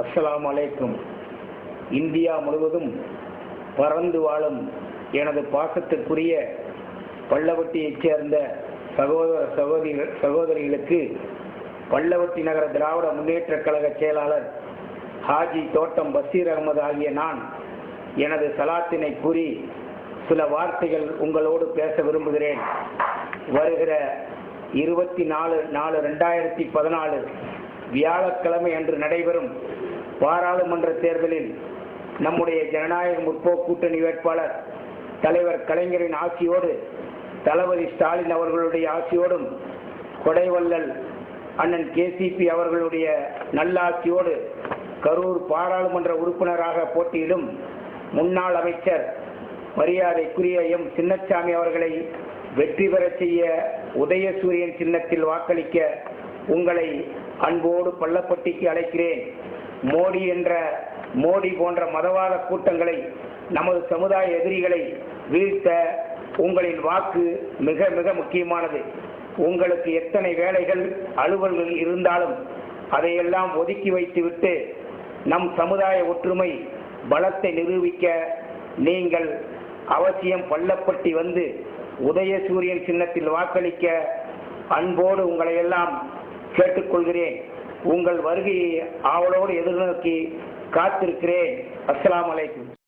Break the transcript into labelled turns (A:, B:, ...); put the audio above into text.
A: அஸ்லாம் அலைக்கும். இந்தியா முழுவதும் பறந்து வாழும் எனது பாசத்திற்குரிய பள்ளவட்டியைச் சேர்ந்த சகோதர சகோதரிகள் சகோதரிகளுக்கு பள்ளவட்டி நகர திராவிட முன்னேற்றக் கழக செயலாளர் ஹாஜி தோட்டம் பஷீர் அகமது ஆகிய நான் எனது சலாத்தினை கூறி சில வார்த்தைகள் உங்களோடு பேச விரும்புகிறேன். வருகிற இருபத்தி நாலு நாலு ரெண்டாயிரத்தி பதினாலு வியாழக்கிழமை அன்று நடைபெறும் பாராளுமன்ற தேர்தலில் நம்முடைய ஜனநாயக முற்போக்கு கூட்டணி வேட்பாளர் தலைவர் கலைஞரின் ஆசியோடு தளபதி ஸ்டாலின் அவர்களுடைய ஆசியோடும் கொடைவள்ளல் அண்ணன் கேசிபி அவர்களுடைய நல்லாட்சியோடு கரூர் பாராளுமன்ற உறுப்பினராக போட்டியிடும் முன்னாள் அமைச்சர் மரியாதைக்குரிய எம். சின்னசாமி அவர்களை வெற்றி பெறச் செய்ய உதயசூரியன் சின்னத்தில் வாக்களிக்க உங்களை அன்போடு பள்ளப்பட்டிக்கு அழைக்கிறேன். மோடி என்ற மோடி போன்ற மதவாத கூட்டங்களை நமது சமுதாய எதிரிகளை வீழ்த்த உங்களின் வாக்கு மிக மிக முக்கியமானது. உங்களுக்கு எத்தனை வேலைகள் அலுவல்கள் இருந்தாலும் அதையெல்லாம் ஒதுக்கி வைத்துவிட்டு நம் சமுதாய ஒற்றுமை பலத்தை நிரூபிக்க நீங்கள் அவசியம் பள்ளப்பட்டி வந்து உதயசூரியன் சின்னத்தில் வாக்களிக்க அன்போடு உங்களையெல்லாம் கேட்டுக்கொள்கிறேன். உங்கள் வருகையை ஆவலோடு எதிர்நோக்கி காத்திருக்கிறேன். அஸ்லாம் வலைக்கும்